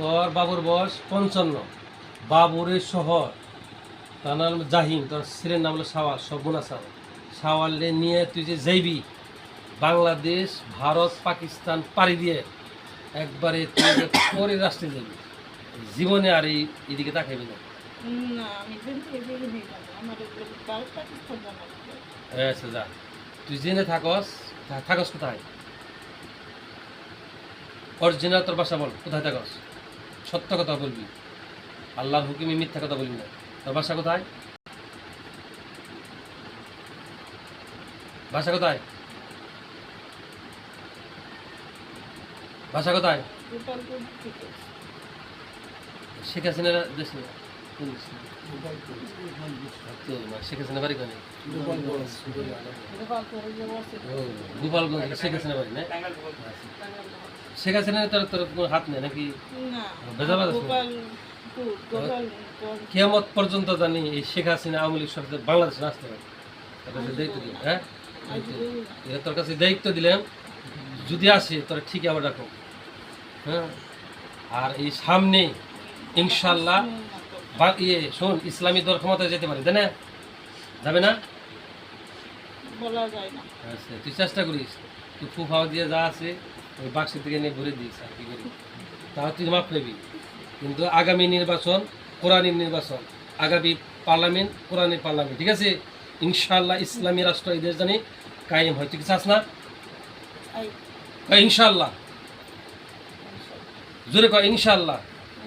তোর বাবুর বয়স পঞ্চান্ন। বাবুরের শহর। তার নাম জাহিম তোর ছেলের নাম হলো সাওয়াল সবগুনা সাওয়াল সাওয়ালে নিয়ে তুই যে যাইবি বাংলাদেশ ভারত পাকিস্তান পাড়ি দিয়ে একবারে তুই পরে রাষ্ট্রে যাবি জীবনে আর এই এদিকে তাকাইবি না। আচ্ছা যা। তুই জেনে থাকস থাকস কোথায়? অরিজিনাল তোর বাসা বল কোথায় থাকস? সত্য কথা বলবি। আল্লাহর হুকুমে মিথ্যা কথা বলবি না। তোর বাসা কোথায়? বাসা কোথায়? ভাষা কোথায়? শেখ হাসিনার দেশে। শেখ হাসিনা বাড়ি কোনে গোপালগঞ্জ। শেখ হাসিনা বাড়ি না? শেখ হাসিনার তোর তোর কোনো হাত নেই নাকি? গোপালগঞ্জ কেয়ামত পর্যন্ত জানি এই শেখ হাসিনা আওয়ামী লীগ সরকার বাংলাদেশে আসতে পারে। দায়িত্ব দিলাম হ্যাঁ? তোর কাছে দায়িত্ব দিলাম যদি আসে তোরা ঠিক আবার রাখো হ্যাঁ? আর এই সামনে ইনশাল্লাহ বা ইয়ে শোন ইসলামী দল ক্ষমতায় যেতে পারে তাই না? যাবে না? বলা যায় না। আচ্ছা তুই চেষ্টা করিস তুই ফুফাও দিয়ে যা আছে ওই বাক্সে থেকে নিয়ে ভরে দিস আর কি করি তাও তুই মাপ নেবি কিন্তু আগামী নির্বাচন কোরআনের নির্বাচন আগামী পার্লামেন্ট কোরআনের পার্লামেন্ট ঠিক আছে? ইনশাল্লাহ ইসলামী রাষ্ট্র এই দেশ জানি কায়েম হয়। তুই কি চাস না? ইনশাল্লাহ জোরে কয় ইনশাল্লাহ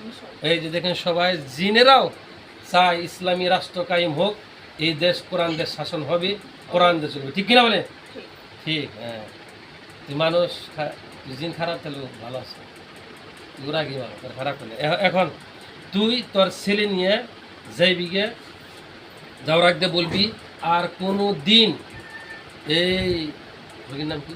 ইনশাআল্লাহ। এই যে দেখেন সবাই জিনেরাও চায় ইসলামী রাষ্ট্র কায়েম হোক এই দেশ কোরআন দেশ শাসন হবে কোরআন দেশ চলবে। ঠিক কিনা বলে ঠিক। ঠিক হ্যাঁ। মানুষ জিন খারাপ তাহলে ভালো আছে। ওরা কি ভালো? তোর খারাপ হলে এখন তুই তোর ছেলে নিয়ে যাইবি গে যাওয়ার আগে বলবি, আর কোনো দিন এই রোগীর নাম কি?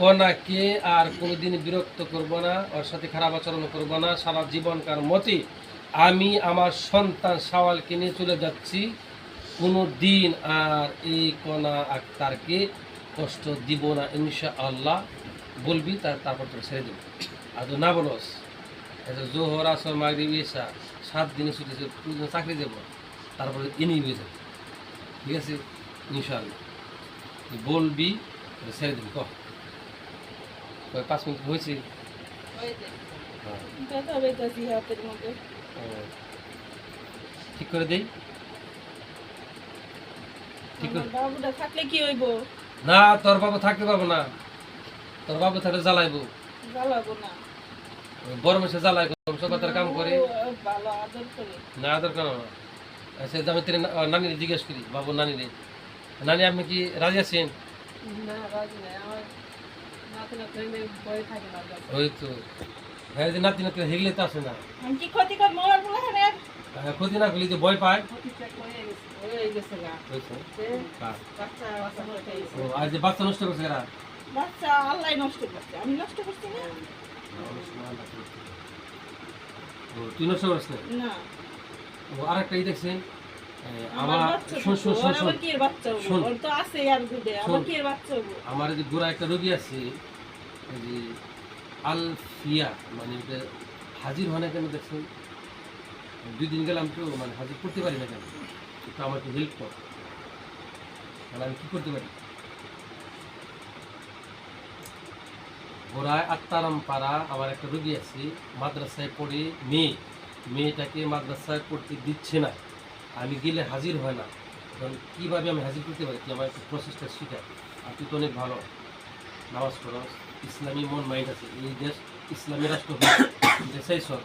কনাকে আর কোনোদিন বিরক্ত করব না, ওর সাথে খারাপ আচরণ করব না। সারা জীবনকার মতে আমি আমার সন্তান সাওয়ালকে নিয়ে চলে যাচ্ছি। কোনো দিন আর এই কণা আক্তারকে কষ্ট দিব না ইনশা আল্লাহ বলবি তার তারপর তোর ছেড়ে দেবো। আর তো না বলস জোহর আসর মাগরিব এসা সাত দিনে ছুটি চাকরি দেবো তারপরে ইনি হয়ে যাবে। ঠিক আছে? ইনশাআল্লাহ। তুই বলবি ছেড়ে দিবি কহ পাঁচ মিনিট হয়েছে? হ্যাঁ। ঠিক করে দেই। ঠিক করে থাকলে কি হইব? না তোর বাবু থাকতে পারব না। তোর বাবু থাকলে জ্বালাইবো। জ্বালাবো না। বড় মেসে জ্বালাই সকাতের কাম করে। ভালো আদর করে। না না। আচ্ছা আমি তোর নানি জিজ্ঞেস করি বাবু নানি রে নানি আপনি কি রাজি আছেন? না রাজি আমার না ওই তো। হ্যাঁ যে নাতি নাতি হেগলে তো আসে না। ক্ষতি কর মোবাইল বলে হ্যাঁ ক্ষতি না করলে যে ভয় পায়। হয়ে আর যে বাচ্চা নষ্ট করছে এরা? বাচ্চা আল্লাহ নষ্ট করছে। আমি নষ্ট করছি না? তুই নষ্ট করিস না? না। ও আরেকটা ই দেখছেন আমার তো, তো যে গোড়া একটা রোগী আছে যে আলফিয়া মানে এটা হাজির হয় না কেন দেখছেন? দুই দিন গেলাম তো মানে হাজির করতে পারি না কেন? আমার একটু হেল্প কর। মানে আমি কী করতে পারি? গোড়ায় আত্মারাম পাড়া, আমার একটা রুগী আছে, মাদ্রাসায় পড়ে মেয়ে। মেয়েটাকে মাদ্রাসায় পড়তে দিচ্ছে না। আমি গেলে হাজির হয় না। তখন কীভাবে আমি হাজির করতে পারি? আমার একটু প্রসেসটা শিখা। আর তুই তো অনেক ভালো। নামাজ পড়ো ইসলামী মন, মাইন্ড আছে। এই দেশ ইসলামী রাষ্ট্র দেশাই সব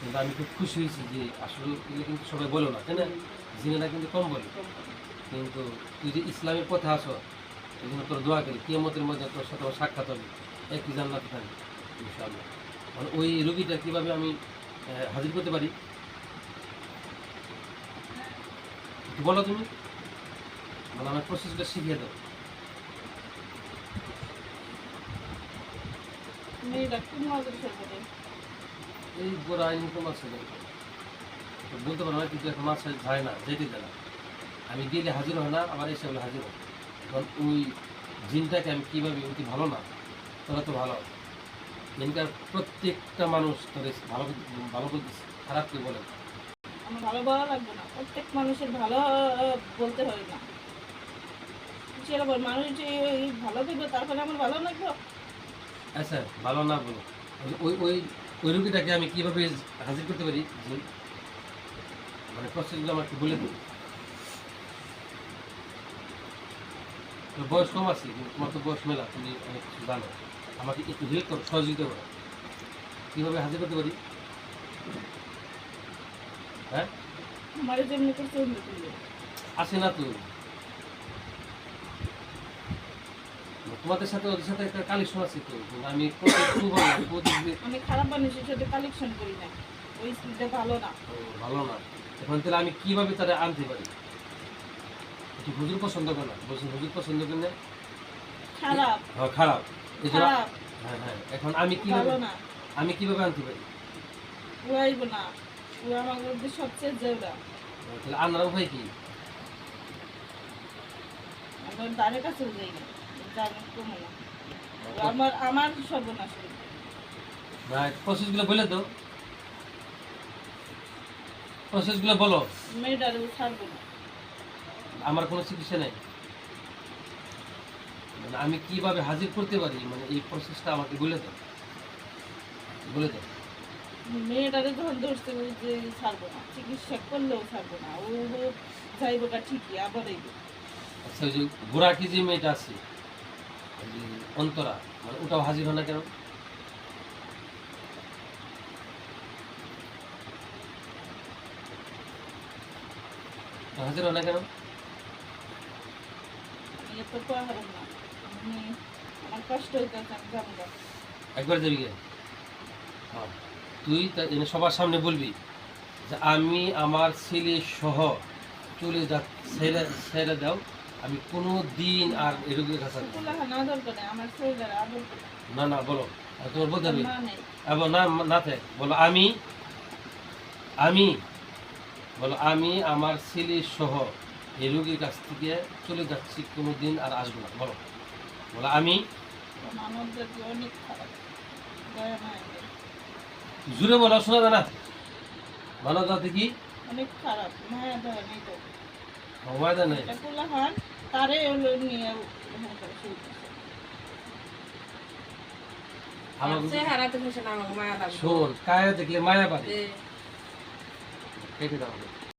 কিন্তু আমি খুব খুশি হয়েছি যে আসলে এগুলো কিন্তু সবাই বলো না, তাই না? জিনেরা কিন্তু কম বলে। কিন্তু তুই যে ইসলামের পথে আসো এই জন্য তোর দোয়া করি। কিয়ামতের মধ্যে তোর সাথে সাক্ষাৎ হবে। একই জান্নাত থাকবে ইনশাআল্লাহ। মানে ওই রুগীটা কীভাবে আমি হাজির করতে পারি? বলো তুমি। মানে আমার প্রসেসটা শিখিয়ে দাও। এই গোড়া আছে তো বলতে পারো না কিন্তু এখন মাছ যায় না যেতে দেয় না। আমি গেলে হাজির হয় না আমার এসে হাজির হয়। কারণ ওই জিনটাকে আমি কীভাবে অতি ভালো না? তোরা তো ভালো। এখানকার প্রত্যেকটা মানুষ তোরে ভালো ভালো করতেছে খারাপ কি বলে? আমার ভালো বলা লাগবে না। প্রত্যেক মানুষের ভালো বলতে হয় না। সেরকম মানুষ যে ভালো দেবে তারপরে আমার ভালো লাগবে? আচ্ছা ভালো না বলো ওই ওই ওই রুগীটাকে আমি কীভাবে হাজির করতে পারি? মানে প্রসেসগুলো আমার একটু বলে দিন। বয়স কম আছে কিন্তু তোমার তো বয়স মেলা তুমি অনেক কিছু জানো। আমাকে একটু হেল্প করো সহযোগিতা করো। কীভাবে হাজির করতে পারি? হ্যাঁ? আসে না তো? তোমাদের সাথে ওদের সাথে একটা কালেকশন আছে তো আমি আমি খারাপ মানুষের সাথে কালেকশন করি না। ওই স্কিলটা ভালো না। ও, ভালো না। এখন তাহলে আমি কীভাবে তারা আনতে পারি? একটু হুজুর পছন্দ করে না? বলছেন হুজুর পছন্দ করে না খারাপ। হ্যাঁ খারাপ। হ্যাঁ হ্যাঁ। এখন আমি কীভাবে না। আমি কীভাবে আনতে পারি? উড়াইব না। ও আমার মধ্যে সবচেয়ে তাহলে আনার উপায় কি? আমার দ্বারের কাছে যাই না। জানি কমে না। ও আমার আমার সর্বনাশ হইবে। না প্রসেসগুলো বলে দাও। প্রসেসগুলো বলো। মেয়েটারও ছাড়বো না। আমার কোনো চিকিৎসা নেই। মানে আমি কীভাবে হাজির করতে পারি? মানে এই প্রসেসটা আমাকে বলে দাও। বলে দাও। মেয়েটারে যখন ধরছে ওই যে ছাড়বো না চিকিৎসা করলেও ছাড়বো না ও ও যাইবোটা ঠিকই আবার এই আচ্ছা ওই যে গোড়াকি যে মেয়েটা আছে অন্তরা মানে ওটাও হাজির হয় না কেন? হাজির হয় না কেন? আমি এত পাহাড় না। আমি আমার কষ্ট হইতেছে আমি যাব একবার যাবি হ্যাঁ। তুই সবার সামনে বলবি যে আমি আমার ছেলে সহ চলে যা ছেড়ে ছেড়ে দাও। আমি কোনো দিন আর এরকম কাছে না। না। করে। বলো। তোমার বলতে হবে? না এবং না না থাক। বলো আমি আমি বলো আমি আমার ছেলে সহ এই রোগীর কাছ থেকে চলে যাচ্ছি কোনো দিন আর আসব না। বলো। বলো আমি। জুড়ে বলো শোনা যায় না মানব জাতি কি অনেক খারাপ মায়া দয়া নেই তো। নেই। তারে হলো নিয়ে লাগবে শোন কায়া দেখলে মায়া কেটে দাও।